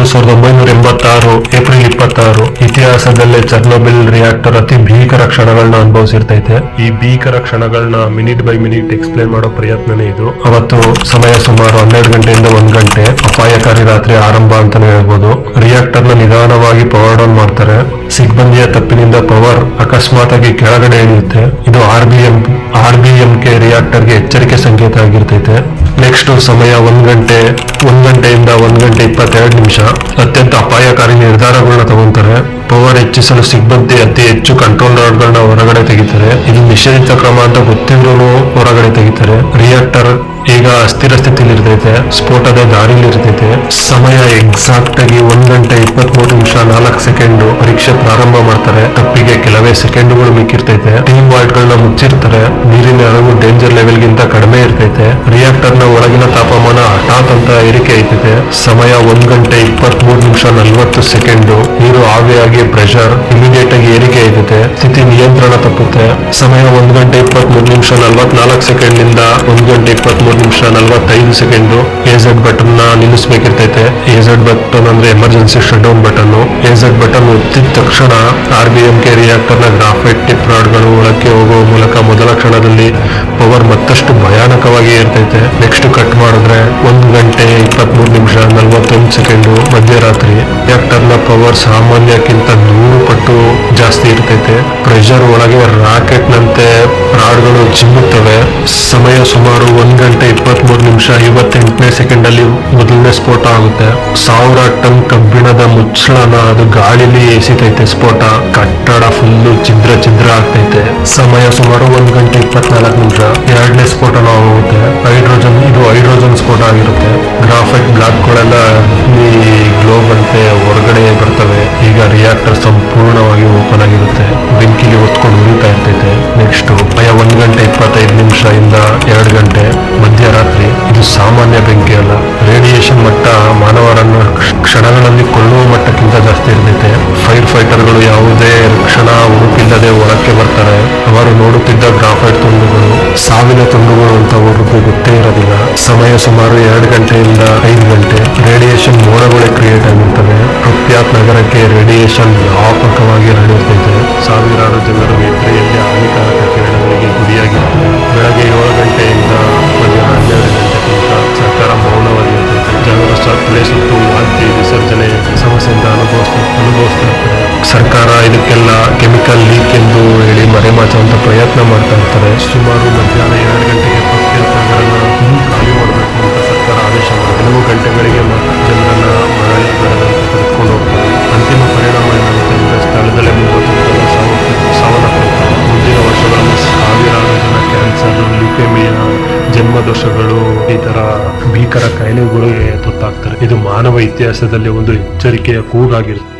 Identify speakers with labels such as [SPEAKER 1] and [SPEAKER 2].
[SPEAKER 1] ಮತ್ತು ಸಾವಿರದ ಒಂಬೈನೂರ ಎಂಬತ್ತಾರು ಏಪ್ರಿಲ್ ಇಪ್ಪತ್ತಾರು ಇತಿಹಾಸದಲ್ಲೇ ಚರ್ನೋಬಿಲ್ ರಿಯಾಕ್ಟರ್ ಅತಿ ಭೀಕರ ಕ್ಷಣಗಳನ್ನ ಅನುಭವಿಸಿರ್ತೈತೆ. ಈ ಭೀಕರ ಕ್ಷಣಗಳನ್ನ ಮಿನಿಟ್ ಬೈ ಮಿನಿಟ್ ಎಕ್ಸ್ಪ್ಲೇನ್ ಮಾಡೋ ಪ್ರಯತ್ನನೇ ಇದು. ಅವತ್ತು ಸಮಯ ಸುಮಾರು ಹನ್ನೆರಡು ಗಂಟೆಯಿಂದ ಒಂದ್ ಗಂಟೆ ಅಪಾಯಕಾರಿ ರಾತ್ರಿ ಆರಂಭ ಅಂತಾನೆ ಹೇಳ್ಬೋದು. ರಿಯಾಕ್ಟರ್ನ ನಿಧಾನವಾಗಿ ಪವರ್ ಡೌನ್ ಮಾಡ್ತಾರೆ. ಸಿಬ್ಬಂದಿಯ ತಪ್ಪಿನಿಂದ ಪವರ್ ಅಕಸ್ಮಾತ್ ಆಗಿ ಕೆಳಗಡೆ ಇಳಿಯುತ್ತೆ. ಇದು R B M R B M K ರಿಯಾಕ್ಟರ್ಗೆ ಎಚ್ಚರಿಕೆ ಸಂಕೇತ ಆಗಿರ್ತೈತೆ. ನೆಕ್ಸ್ಟ್ ಸಮಯ ಒಂದು ಗಂಟೆ, ಒಂದು ಗಂಟೆಯಿಂದ ಒಂದು ಗಂಟೆ ಇಪ್ಪತ್ತೆರಡು ನಿಮಿಷ. ಅತ್ಯಂತ ಅಪಾಯಕಾರಿ ನಿರ್ಧಾರಗಳನ್ನ ತಗೊಂತಾರೆ. ಪವರ್ ಹೆಚ್ಚಿಸಲು ಸಿಬ್ಬಂದಿ ಅತಿ ಹೆಚ್ಚು ಕಂಟ್ರೋಲ್ ರಾಡ್ಗಳನ್ನ ಹೊರಗಡೆ ತೆಗಿತಾರೆ. ಇದು ನಿಷೇಧಿತ ಕ್ರಮ ಅಂತ ಗೊತ್ತಿದ್ರು ಹೊರಗಡೆ ತೆಗಿತಾರೆ. ರಿಯಾಕ್ಟರ್ ಈಗ ಅಸ್ಥಿರ ಸ್ಥಿತಿಲಿ ಇರ್ತೈತೆ ಸ್ಫೋಟದ ದಾರಿಲಿ ಇರ್ತೈತೆ ಸಮಯ ಎಕ್ಸಾಕ್ಟ್ ಆಗಿ ಒಂದ್ ಗಂಟೆ ಇಪ್ಪತ್ತ್ ಮೂರು ನಿಮಿಷ ನಾಲ್ಕು ಸೆಕೆಂಡ್ ಪರೀಕ್ಷೆ ಪ್ರಾರಂಭ ಮಾಡ್ತಾರೆ. ತಪ್ಪಿಗೆ ಕೆಲವೇ ಸೆಕೆಂಡ್ಗಳು ಮಿಕ್ಕಿರ್ತೈತೆ. ಟೀಮ್ ವಾರ್ಡ್ ಗಳನ್ನ ಮುಚ್ಚಿರ್ತಾರೆ. ನೀರಿನ ಅಳವು ಡೇಂಜರ್ ಲೆವೆಲ್ ಗಿಂತ ಕಡಿಮೆ ಇರ್ತೈತೆ. ರಿಯಾಕ್ಟರ್ನ ಒಳಗಿನ ತಾಪಮಾನ ಹಠಾತ್ ಅಂತ ಏರಿಕೆ ಐತೈತೆ ಸಮಯ ಒಂದ್ ಗಂಟೆ ಇಪ್ಪತ್ತ್ ಮೂರು ನಿಮಿಷ ನಲ್ವತ್ತು ಸೆಕೆಂಡ್. ನೀರು ಆವಿಯಾಗಿ ಪ್ರೆಷರ್ ಇಮಿಡಿಯೇಟ್ ಆಗಿ ಏರಿಕೆ ಐತೈತೆ ಸ್ಥಿತಿ ನಿಯಂತ್ರಣ ತಪ್ಪುತ್ತೆ. ಸಮಯ ಒಂದ್ ಗಂಟೆ ಇಪ್ಪತ್ತ್ ಮೂರು ನಿಮಿಷ ನಲ್ವತ್ನಾಲ್ಕು ಸೆಕೆಂಡ್ನಿಂದ ಒಂದ್ ಗಂಟೆ ಇಪ್ಪತ್ತ್ ಮೂರು ನಿಮಿಷ, ನಲವತ್ತೈದು ಸೆಕೆಂಡು. ಎಝೆಡ್ ಬಟನ್ನ ನಿಲ್ಲಿಸಬೇಕಿರ್ತೈತೆ. ಎಝೆಡ್ ಬಟನ್ ಅಂದ್ರೆ emergency shut down button AZ button ಒತ್ತಿದ ತಕ್ಷಣ ಆರ್ ಬಿ ಎಂ ಕೆ ರಿಯಾಕ್ಟರ್ನ ಗ್ರಾಫೈಟ್ ಟಿಪ್ ರಾಡ್ಗಳು ಒಳಕ್ಕೆ ಹೋಗುವ ಮೂಲಕ ಮೊದಲ ಕ್ಷಣದಲ್ಲಿ ಪವರ್ ಮತ್ತಷ್ಟು ಭಯಾನಕವಾಗಿ ಇರ್ತೈತೆ ನೆಕ್ಸ್ಟ್ ಕಟ್ ಮಾಡಿದ್ರೆ ಒಂದು ಗಂಟೆ, ಇಪ್ಪತ್ಮೂರು ನಿಮಿಷ, ನಲವತ್ತೊಂದು ಸೆಕೆಂಡು ಮಧ್ಯರಾತ್ರಿ. ರಿಯಾಕ್ಟರ್ನ ಪವರ್ ಸಾಮಾನ್ಯಕ್ಕಿಂತ ನೂರು ಪಟ್ಟು ಜಾಸ್ತಿ ಇರ್ತೈತೆ. ಪ್ರೆಷರ್ ಒಳಗೆ ರಾಕೆಟ್ ನಂತೆ ರಾಡ್ಗಳು ಚಿಮ್ಮುತ್ತವೆ. ಸಮಯ ಸುಮಾರು ಒಂದ್ ಗಂಟೆ ಇಪ್ಪತ್ಮೂರು ನಿಮಿಷ ಐವತ್ತೆಂಟನೇ ಸೆಕೆಂಡ್ ಅಲ್ಲಿ ಮೊದಲನೇ ಸ್ಫೋಟ ಆಗುತ್ತೆ. ಸಾವಿರ ಟನ್ ಕಬ್ಬಿಣದ ಮುಚ್ಚಳನ ಅದು ಗಾಳಿಲಿ ಎಸಿತೈತೆ ಸ್ಫೋಟ. ಕಟ್ಟಡ ಫುಲ್ಲು ಚಿದ್ರ ಚಿದ್ರ ಆಗ್ತೈತೆ. ಸಮಯ ಸುಮಾರು ಒಂದ್ ಗಂಟೆ ಇಪ್ಪತ್ನಾಲ್ಕು ನಿಮಿಷ. ಎರಡನೇ ಸ್ಫೋಟನ ಆಗುತ್ತೆ. ಹೈಡ್ರೋಜನ್, ಇದು ಹೈಡ್ರೋಜನ್ ಸ್ಫೋಟ ಆಗಿರುತ್ತೆ. ಗ್ರಾಫೈಟ್ ಬ್ಲಾಕ್ಗಳೆಲ್ಲ ಈ ಗ್ಲೋಬ್ ಅಂತೆ ಎರಡು ಗಂಟೆ ಮಧ್ಯರಾತ್ರಿ ಇದು ಸಾಮಾನ್ಯ ಬೆಂಕಿ ಅಲ್ಲ. ರೇಡಿಯೇಷನ್ ಮಟ್ಟ ಮಾನವರನ್ನು ಕ್ಷಣಗಳಲ್ಲಿ ಕೊಳ್ಳುವ ಮಟ್ಟಕ್ಕಿಂತ ಜಾಸ್ತಿ ಇರ್ತೈತೆ. ಫೈರ್ ಫೈಟರ್ಗಳು ಯಾವುದೇ ಕ್ಷಣ ಉಡುಪಿಲ್ಲದೆ ಒಳಕ್ಕೆ ಬರ್ತಾರೆ. ಅವರು ನೋಡುತ್ತಿದ್ದ ಗ್ರಾಫೈಟ್ ತುಂಡುಗಳು, ಸಾವಿನ ತುಂಡುಗಳು ಅಂತ ಅವರು ಗೊತ್ತೇ ಇರೋದಿಲ್ಲ. ಸಮಯ ಸುಮಾರು ಎರಡು ಗಂಟೆಯಿಂದ ಐದು ಗಂಟೆ. ರೇಡಿಯೇಷನ್ ಮೋಡಗಳೇ ಕ್ರಿಯೇಟ್ ಆಗಿರ್ತವೆ ಪ್ರಖ್ಯಾತ್ ನಗರಕ್ಕೆ ರೇಡಿಯೇಷನ್ ವ್ಯಾಪಕವಾಗಿ ಸರ್ಕಾರ ಇದಕ್ಕೆಲ್ಲ ಕೆಮಿಕಲ್ ಲೀಕ್ ಎಂದು ಹೇಳಿ ಮರೆಮಾಚುವಂತ ಪ್ರಯತ್ನ ಮಾಡ್ತಾ ಇರ್ತಾರೆ. ಸುಮಾರು ಮಧ್ಯಾಹ್ನ ಎರಡು ಗಂಟೆಗೆ ಪ್ರಖ್ಯಾತ ನಗರನ ಖಾಲಿ ಮಾಡಬೇಕು ಅಂತ ಸರ್ಕಾರ ಆದೇಶ ಕೆಲವು ಗಂಟೆಗಳಿಗೆ ಜನರನ್ನು ಮರಳಿ ಬೆಳೆದಂತೆ ತೆಗೆದುಕೊಂಡು ಹೋಗ್ತಾರೆ. ಅಂತಿಮ ಪರಿಣಾಮ ಏನಾಗುತ್ತೆ ಅಂದ್ರೆ ಸ್ಥಳದಲ್ಲೇ ಮೂವತ್ತು ಜನ ಸಾವು ಮುಂದಿನ ವರ್ಷಗಳಲ್ಲಿ ಸಾವಿರಾರು ಜನ ಕ್ಯಾನ್ಸರ್ ಲ್ಯೂಕೇಮಿಯಾ ಜನ್ಮದೋಷಗಳು, ಈ ತರ ಭೀಕರ ಕಾಯಿಲೆಗಳಿಗೆ ತುತ್ತಾಗ್ತಾರೆ ಇದು ಮಾನವ ಇತಿಹಾಸದಲ್ಲಿ ಒಂದು ಎಚ್ಚರಿಕೆಯ ಕೂಗಾಗಿರುತ್ತೆ.